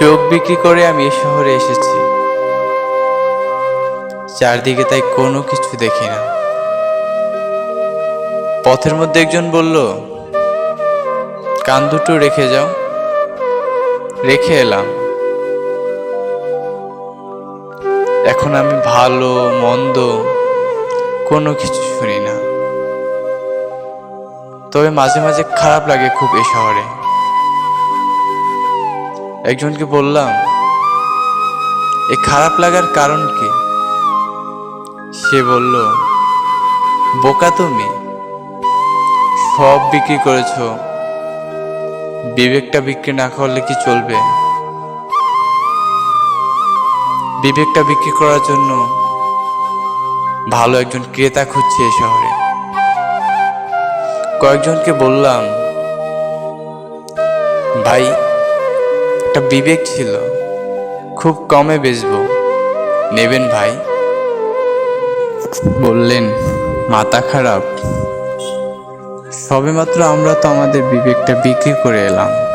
চোখ বিক্রি করে আমি এ শহরে এসেছি। চারদিকে তাই কোনো কিছু দেখি না। পথের মধ্যে একজন বলল, কান দুটো রেখে যাও। রেখে এলাম। এখন আমি ভালো, মন্দ কোনো কিছু শুনি না। তবে মাঝে মাঝে খারাপ লাগে খুব এই শহরে। একজনকে বললাম, এ খারাপ লাগার কারণ কি? সে বলল, বোকা তুমি। সব বিক্রি করেছ। বিবেকটা বিক্রি না করলে কি চলবে? বিবেকটা বিক্রি করার জন্য ভালো একজন ক্রেতা খুঁজছে এই শহরে। কয়েকজনকে বললাম, ভাই একটা বিবেক ছিল। খুব কমে বেচবো। নেবেন ভাই? বললেন, মাথা খারাপ। সবেমাত্র আমরা তো আমাদের বিবেকটা বিক্রি করে এলাম।